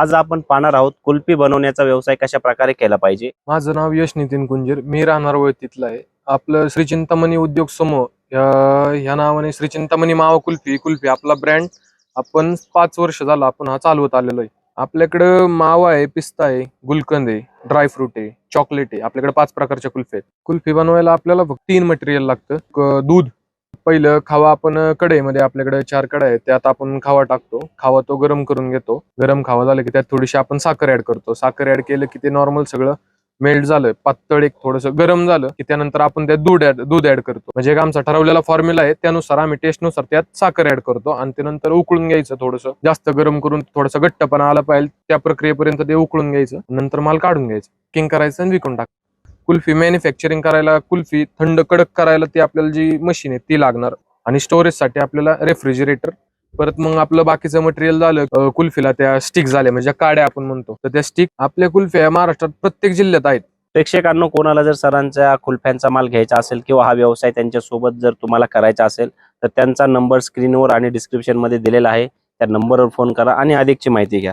आज आपण पाहणार आहोत कुल्फी बनवण्याचा व्यवसाय कशा प्रकारे केला पाहिजे. माझं नाव यश नितीन कुंजीर. मी राहणार वळतीतलं आहे. आपलं श्री चिंतामणी उद्योग समूह या ह्या नावाने श्री चिंतामणी मावा कुल्फी कुल्फी आपला ब्रँड आपण पाच वर्ष झाला आपण हा चालवत आलेलो आहे. आपल्याकडं मावा आहे पिस्ता आहे गुलकंद आहे ड्रायफ्रूट आहे चॉकलेट आहे. आपल्याकडे पाच प्रकारच्या कुल्फी आहेत. कुल्फी बनवायला आपल्याला फक्त तीन मटेरियल लागतं. दूध पहिलं खावा आपण कढईमध्ये आपल्याकडे चार कढई आहेत त्यात आपण खावा टाकतो. खावा तो गरम करून घेतो. गरम खावा झालं की त्यात थोडीशी आपण साखर ऍड करतो. साखर ऍड केलं की ते नॉर्मल सगळं मेल्ट झालं. पातळ एक थोडस गरम झालं की त्यानंतर आपण त्यात दूध ऍड दूध ऍड करतो. म्हणजे एक आमचा ठरवलेला फॉर्म्युला आहे त्यानुसार आम्ही टेस्टनुसार त्यात साखर ऍड करतो आणि ते नंतर उकळून घ्यायचं थोडस. जास्त गरम करून थोडंसं घट्टपणा आला पाहिजे त्या प्रक्रियेपर्यंत ते उकळून घ्यायचं. नंतर माल काढून घ्यायचं. किंग करायचं आणि विकून टाकतो कुल्फी मॅन्युफॅक्चरिंग करायला कुल्फी थंड कडक करायला ती आपल्याला जी मशीन आहे ती लागणार. आणि स्टोरेजसाठी आपल्याला रेफ्रिजरेटर परत मग आपलं बाकीचं मटेरियल झालं कुल्फीला त्या स्टिक झाल्या म्हणजे काड्या आपण म्हणतो. तर त्या स्टिक आपल्या कुल्फ्या महाराष्ट्रात प्रत्येक जिल्ह्यात आहेत. प्रेक्षकांनो कोणाला जर सरांच्या कुल्फ्यांचा माल घ्यायचा असेल किंवा हा व्यवसाय त्यांच्यासोबत जर तुम्हाला करायचा असेल तर त्यांचा नंबर स्क्रीनवर आणि डिस्क्रिप्शनमध्ये दिलेला आहे. त्या नंबरवर फोन करा आणि अधिकची माहिती घ्या.